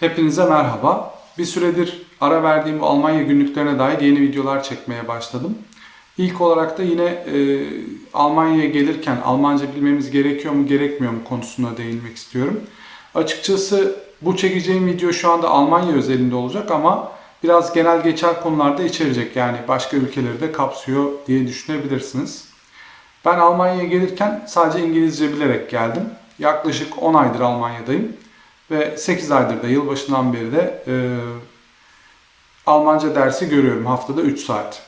Hepinize merhaba. Bir süredir ara verdiğim bu Almanya günlüklerine dair yeni videolar çekmeye başladım. İlk olarak da yine e, Almanya'ya gelirken Almanca bilmemiz gerekiyor mu gerekmiyor mu konusuna değinmek istiyorum. Açıkçası bu çekeceğim video şu anda Almanya özelinde olacak ama biraz genel geçer konularda içerecek. Yani başka ülkeleri de kapsıyor diye düşünebilirsiniz. Ben Almanya'ya gelirken sadece İngilizce bilerek geldim. Yaklaşık 10 aydır Almanya'dayım. Ve 8 aydır da yılbaşından beri de e, Almanca dersi görüyorum haftada 3 saat.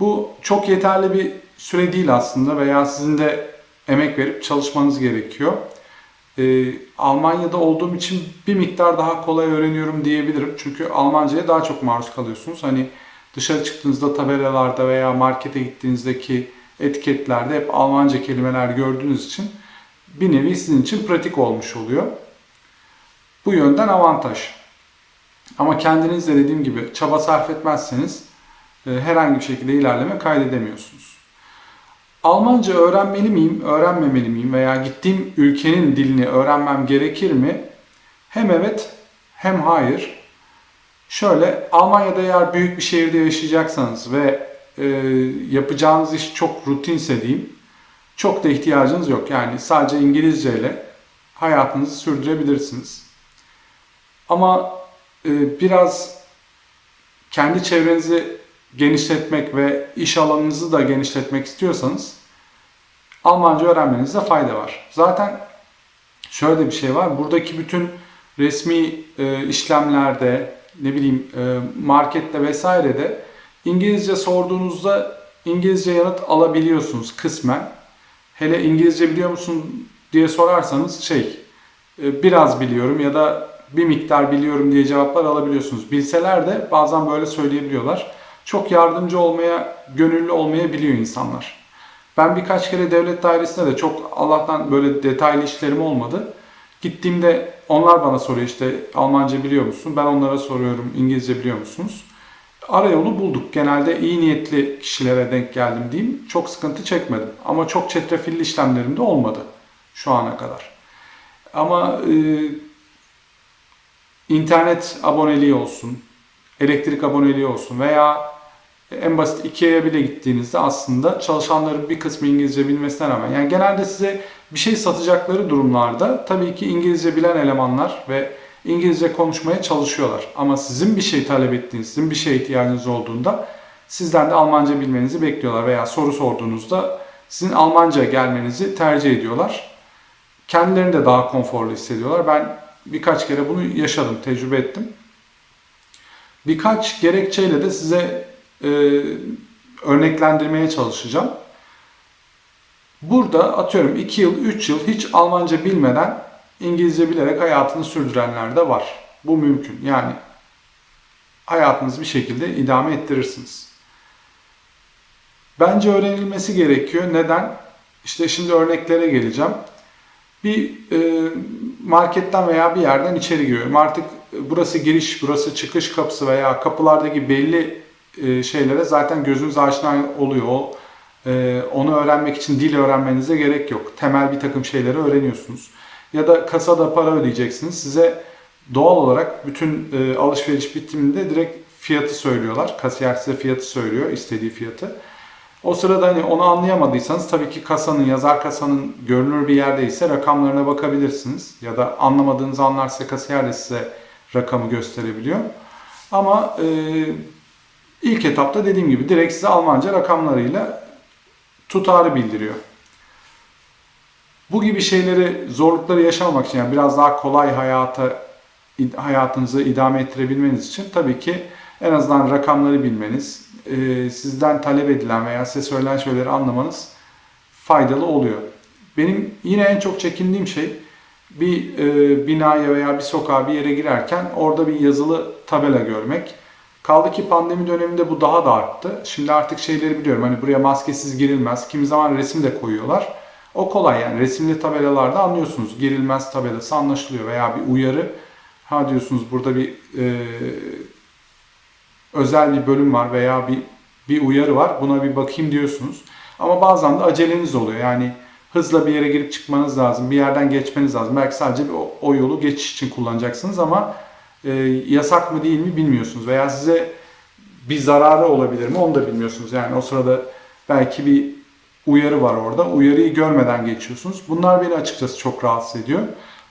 Bu çok yeterli bir süre değil aslında veya sizin de emek verip çalışmanız gerekiyor. E, Almanya'da olduğum için bir miktar daha kolay öğreniyorum diyebilirim. Çünkü Almanca'ya daha çok maruz kalıyorsunuz. Hani dışarı çıktığınızda tabelalarda veya markete gittiğinizdeki etiketlerde hep Almanca kelimeler gördüğünüz için bir nevi sizin için pratik olmuş oluyor. Bu yönden avantaj. Ama kendiniz de dediğim gibi çaba sarf etmezseniz e, herhangi bir şekilde ilerleme kaydedemiyorsunuz. Almanca öğrenmeli miyim, öğrenmemeli miyim veya gittiğim ülkenin dilini öğrenmem gerekir mi? Hem evet hem hayır. Şöyle Almanya'da eğer büyük bir şehirde yaşayacaksanız ve e, yapacağınız iş çok rutinse diyeyim, çok da ihtiyacınız yok. Yani sadece İngilizce ile hayatınızı sürdürebilirsiniz. Ama e, biraz kendi çevrenizi genişletmek ve iş alanınızı da genişletmek istiyorsanız Almanca öğrenmenizde fayda var. Zaten şöyle bir şey var. Buradaki bütün resmi e, işlemlerde ne bileyim e, markette vesairede İngilizce sorduğunuzda İngilizce yanıt alabiliyorsunuz kısmen. Hele İngilizce biliyor musun diye sorarsanız şey e, biraz biliyorum ya da bir miktar biliyorum diye cevaplar alabiliyorsunuz. Bilseler de bazen böyle söyleyebiliyorlar. Çok yardımcı olmaya, gönüllü olmayabiliyor insanlar. Ben birkaç kere devlet dairesinde de çok Allah'tan böyle detaylı işlerim olmadı. Gittiğimde onlar bana soruyor işte Almanca biliyor musun? Ben onlara soruyorum İngilizce biliyor musunuz? Arayolu bulduk. Genelde iyi niyetli kişilere denk geldim diyeyim. Çok sıkıntı çekmedim. Ama çok çetrefilli işlemlerim de olmadı şu ana kadar. Ama e, internet aboneliği olsun, elektrik aboneliği olsun veya en basit Ikea'ya bile gittiğinizde aslında çalışanların bir kısmı İngilizce bilmesine rağmen yani genelde size bir şey satacakları durumlarda tabii ki İngilizce bilen elemanlar ve İngilizce konuşmaya çalışıyorlar. Ama sizin bir şey talep ettiğiniz, sizin bir şeye ihtiyacınız olduğunda sizden de Almanca bilmenizi bekliyorlar veya soru sorduğunuzda sizin Almanca gelmenizi tercih ediyorlar. Kendilerini de daha konforlu hissediyorlar. Ben birkaç kere bunu yaşadım, tecrübe ettim. Birkaç gerekçeyle de size e, örneklendirmeye çalışacağım. Burada atıyorum 2 yıl, 3 yıl hiç Almanca bilmeden İngilizce bilerek hayatını sürdürenler de var. Bu mümkün. Yani hayatınızı bir şekilde idame ettirirsiniz. Bence öğrenilmesi gerekiyor. Neden? İşte şimdi örneklere geleceğim. Bir e, marketten veya bir yerden içeri giriyorum. Artık burası giriş, burası çıkış kapısı veya kapılardaki belli e, şeylere zaten gözünüz aşina oluyor. E, onu öğrenmek için dil öğrenmenize gerek yok. Temel bir takım şeyleri öğreniyorsunuz. Ya da kasada para ödeyeceksiniz. Size doğal olarak bütün e, alışveriş bitiminde direkt fiyatı söylüyorlar. Kasiyer size fiyatı söylüyor, istediği fiyatı. O sırada hani onu anlayamadıysanız tabii ki kasanın, yazar kasanın görünür bir yerdeyse rakamlarına bakabilirsiniz. Ya da anlamadığınızı anlarsa kasiyer de size rakamı gösterebiliyor. Ama e, ilk etapta dediğim gibi direkt size Almanca rakamlarıyla tutarı bildiriyor. Bu gibi şeyleri, zorlukları yaşamak için yani biraz daha kolay hayata hayatınızı idame ettirebilmeniz için tabii ki en azından rakamları bilmeniz, e, sizden talep edilen veya size söylenen şeyleri anlamanız faydalı oluyor. Benim yine en çok çekindiğim şey bir e, binaya veya bir sokağa bir yere girerken orada bir yazılı tabela görmek. Kaldı ki pandemi döneminde bu daha da arttı. Şimdi artık şeyleri biliyorum. Hani buraya maskesiz girilmez. Kimi zaman resim de koyuyorlar. O kolay yani resimli tabelalarda anlıyorsunuz. Girilmez tabelası anlaşılıyor veya bir uyarı. Ha diyorsunuz burada bir e, özel bir bölüm var veya bir bir uyarı var. Buna bir bakayım diyorsunuz. Ama bazen de aceleniz oluyor. Yani hızla bir yere girip çıkmanız lazım. Bir yerden geçmeniz lazım. Belki sadece bir o, o yolu geçiş için kullanacaksınız ama e, yasak mı değil mi bilmiyorsunuz veya size bir zararı olabilir mi onu da bilmiyorsunuz. Yani o sırada belki bir uyarı var orada. Uyarıyı görmeden geçiyorsunuz. Bunlar beni açıkçası çok rahatsız ediyor.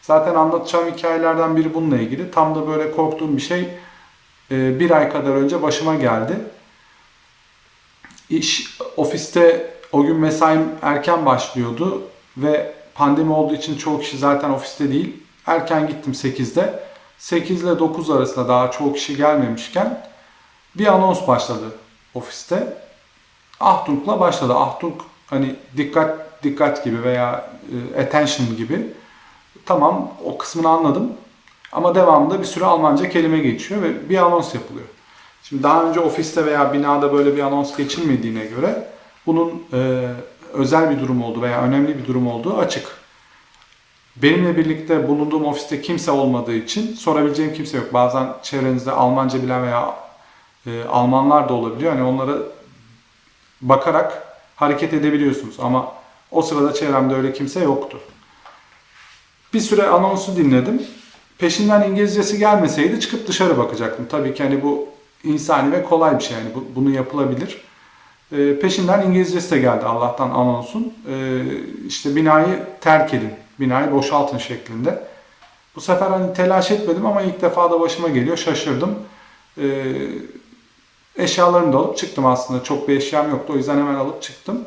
Zaten anlatacağım hikayelerden biri bununla ilgili. Tam da böyle korktuğum bir şey e, bir ay kadar önce başıma geldi. İş ofiste o gün mesaim erken başlıyordu ve pandemi olduğu için çoğu kişi zaten ofiste değil. Erken gittim 8'de. 8 ile 9 arasında daha çoğu kişi gelmemişken bir anons başladı ofiste. Ahtung'la başladı. Ahtung hani dikkat dikkat gibi veya e, attention gibi. Tamam o kısmını anladım. Ama devamında bir sürü Almanca kelime geçiyor ve bir anons yapılıyor. Şimdi daha önce ofiste veya binada böyle bir anons geçilmediğine göre bunun e, özel bir durum olduğu veya önemli bir durum olduğu açık. Benimle birlikte bulunduğum ofiste kimse olmadığı için sorabileceğim kimse yok. Bazen çevrenizde Almanca bilen veya e, Almanlar da olabiliyor. Hani onlara bakarak hareket edebiliyorsunuz ama o sırada çevremde öyle kimse yoktu. Bir süre anonsu dinledim. Peşinden İngilizcesi gelmeseydi çıkıp dışarı bakacaktım. Tabii ki hani bu insani ve kolay bir şey yani bu, bunu yapılabilir. E, peşinden İngilizcesi de geldi Allah'tan anonsun. E, işte binayı terk edin, binayı boşaltın şeklinde. Bu sefer hani telaş etmedim ama ilk defa da başıma geliyor şaşırdım. E, eşyalarımı da alıp çıktım aslında. Çok bir eşyam yoktu o yüzden hemen alıp çıktım.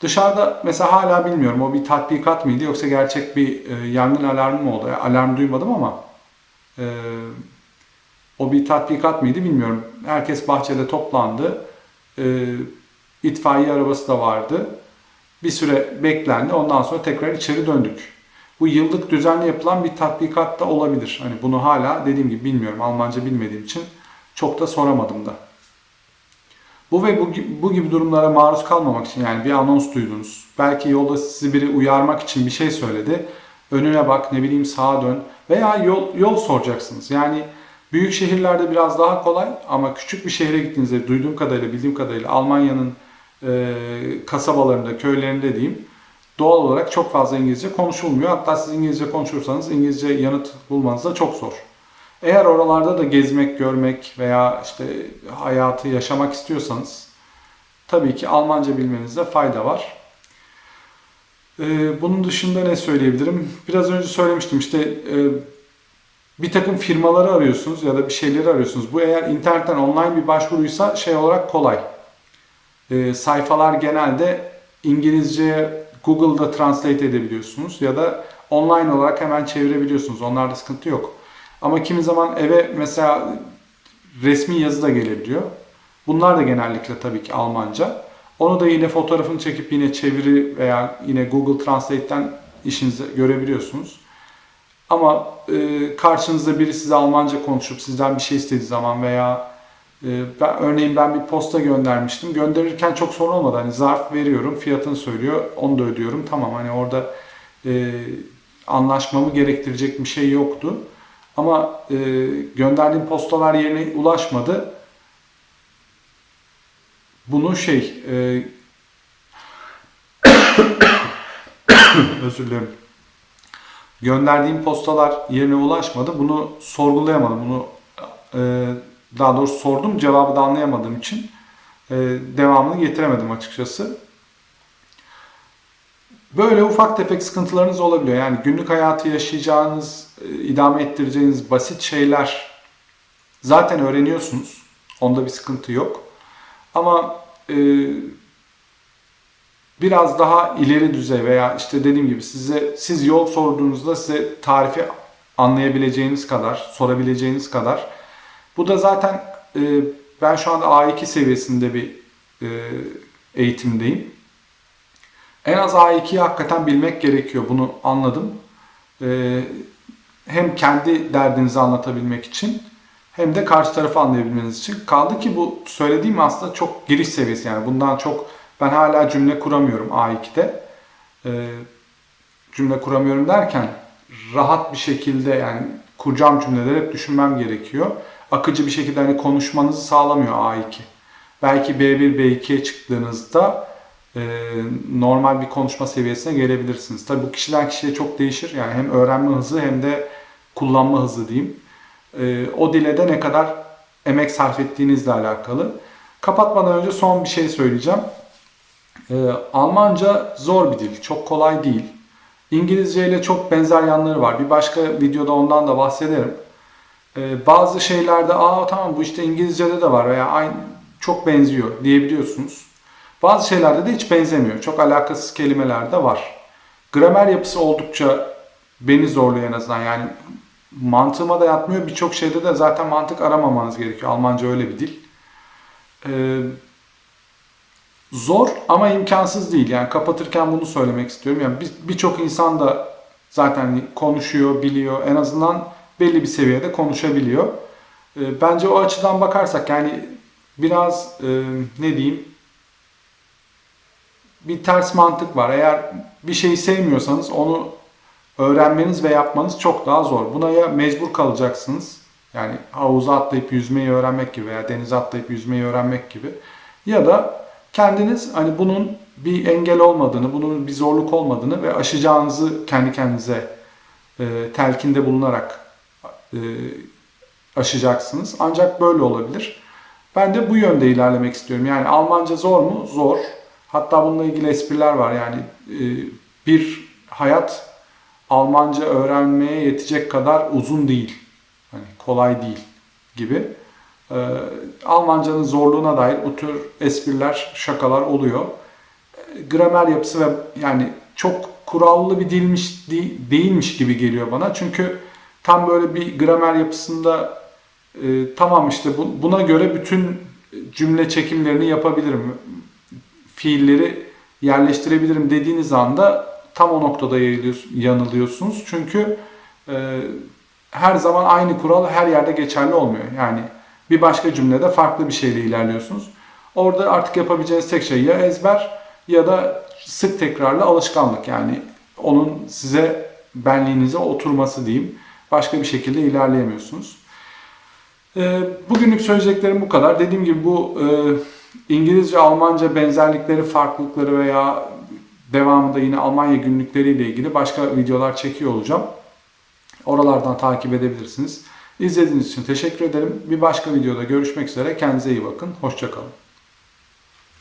Dışarıda mesela hala bilmiyorum o bir tatbikat mıydı yoksa gerçek bir e, yangın alarmı mı oldu? Yani alarm duymadım ama e, o bir tatbikat mıydı bilmiyorum. Herkes bahçede toplandı. E, itfaiye arabası da vardı. Bir süre beklendi. Ondan sonra tekrar içeri döndük. Bu yıllık düzenli yapılan bir tatbikat da olabilir. Hani bunu hala dediğim gibi bilmiyorum. Almanca bilmediğim için çok da soramadım da. Bu ve bu, bu gibi durumlara maruz kalmamak için yani bir anons duydunuz. Belki yolda sizi biri uyarmak için bir şey söyledi. Önüne bak, ne bileyim sağa dön veya yol, yol soracaksınız. Yani büyük şehirlerde biraz daha kolay ama küçük bir şehre gittiğinizde duyduğum kadarıyla, bildiğim kadarıyla Almanya'nın e, kasabalarında, köylerinde diyeyim doğal olarak çok fazla İngilizce konuşulmuyor. Hatta siz İngilizce konuşursanız İngilizce yanıt bulmanız da çok zor. Eğer oralarda da gezmek, görmek veya işte hayatı yaşamak istiyorsanız tabii ki Almanca bilmenizde fayda var. Ee, bunun dışında ne söyleyebilirim? Biraz önce söylemiştim işte e, bir takım firmaları arıyorsunuz ya da bir şeyleri arıyorsunuz. Bu eğer internetten online bir başvuruysa şey olarak kolay. Ee, sayfalar genelde İngilizceye Google'da translate edebiliyorsunuz ya da online olarak hemen çevirebiliyorsunuz. Onlarda sıkıntı yok. Ama kimi zaman eve mesela resmi yazı da gelebiliyor. Bunlar da genellikle tabii ki Almanca. Onu da yine fotoğrafını çekip yine çeviri veya yine Google Translate'ten işinizi görebiliyorsunuz. Ama e, karşınızda biri size Almanca konuşup sizden bir şey istediği zaman veya e, ben, örneğin ben bir posta göndermiştim. Gönderirken çok sorun olmadı. Hani zarf veriyorum, fiyatını söylüyor, onu da ödüyorum. Tamam hani orada e, anlaşmamı gerektirecek bir şey yoktu. Ama e, gönderdiğim postalar yerine ulaşmadı. Bunu şey e, özür dilerim. Gönderdiğim postalar yerine ulaşmadı. Bunu sorgulayamadım. Bunu e, daha doğrusu sordum. Cevabı da anlayamadığım için e, devamını getiremedim açıkçası. Böyle ufak tefek sıkıntılarınız olabiliyor. Yani günlük hayatı yaşayacağınız, e, idame ettireceğiniz basit şeyler zaten öğreniyorsunuz. Onda bir sıkıntı yok. Ama e, biraz daha ileri düzey veya işte dediğim gibi size siz yol sorduğunuzda size tarifi anlayabileceğiniz kadar, sorabileceğiniz kadar. Bu da zaten e, ben şu anda A2 seviyesinde bir e, eğitimdeyim. En az A2'yi hakikaten bilmek gerekiyor. Bunu anladım. Ee, hem kendi derdinizi anlatabilmek için hem de karşı tarafı anlayabilmeniz için. Kaldı ki bu söylediğim aslında çok giriş seviyesi yani. Bundan çok ben hala cümle kuramıyorum A2'de. Ee, cümle kuramıyorum derken rahat bir şekilde yani kuracağım cümleleri hep düşünmem gerekiyor. Akıcı bir şekilde hani konuşmanızı sağlamıyor A2. Belki B1, B2'ye çıktığınızda e, normal bir konuşma seviyesine gelebilirsiniz. Tabi bu kişiden kişiye çok değişir. Yani hem öğrenme hızı hem de kullanma hızı diyeyim. E, o dile de ne kadar emek sarf ettiğinizle alakalı. Kapatmadan önce son bir şey söyleyeceğim. E, Almanca zor bir dil, çok kolay değil. İngilizce ile çok benzer yanları var. Bir başka videoda ondan da bahsederim. E, bazı şeylerde aa tamam bu işte İngilizce'de de var veya aynı çok benziyor diyebiliyorsunuz. Bazı şeylerde de hiç benzemiyor. Çok alakasız kelimeler de var. Gramer yapısı oldukça beni zorluyor en azından. Yani mantığıma da yatmıyor. Birçok şeyde de zaten mantık aramamanız gerekiyor. Almanca öyle bir dil. Ee, zor ama imkansız değil. Yani kapatırken bunu söylemek istiyorum. Yani bir- birçok insan da zaten konuşuyor, biliyor. En azından belli bir seviyede konuşabiliyor. Ee, bence o açıdan bakarsak yani biraz e, ne diyeyim bir ters mantık var. Eğer bir şeyi sevmiyorsanız onu öğrenmeniz ve yapmanız çok daha zor. Buna ya mecbur kalacaksınız. Yani havuza atlayıp yüzmeyi öğrenmek gibi veya denize atlayıp yüzmeyi öğrenmek gibi. Ya da kendiniz hani bunun bir engel olmadığını, bunun bir zorluk olmadığını ve aşacağınızı kendi kendinize e, telkinde bulunarak e, aşacaksınız. Ancak böyle olabilir. Ben de bu yönde ilerlemek istiyorum. Yani Almanca zor mu? Zor. Hatta bununla ilgili espriler var. Yani e, bir hayat Almanca öğrenmeye yetecek kadar uzun değil. Hani kolay değil gibi. Ee, Almancanın zorluğuna dair bu tür espriler, şakalar oluyor. Gramer yapısı ve yani çok kurallı bir dilmiş de- değilmiş gibi geliyor bana. Çünkü tam böyle bir gramer yapısında e, tamam işte bu- buna göre bütün cümle çekimlerini yapabilirim. Fiilleri yerleştirebilirim dediğiniz anda tam o noktada yanılıyorsunuz. Çünkü e, her zaman aynı kural her yerde geçerli olmuyor. Yani bir başka cümlede farklı bir şeyle ilerliyorsunuz. Orada artık yapabileceğiniz tek şey ya ezber ya da sık tekrarlı alışkanlık. Yani onun size benliğinize oturması diyeyim. Başka bir şekilde ilerleyemiyorsunuz. Ee, Bugünlük söyleyeceklerim bu kadar. Dediğim gibi bu e, İngilizce, Almanca benzerlikleri, farklılıkları veya devamında yine Almanya günlükleriyle ilgili başka videolar çekiyor olacağım. Oralardan takip edebilirsiniz. İzlediğiniz için teşekkür ederim. Bir başka videoda görüşmek üzere. Kendinize iyi bakın. Hoşçakalın.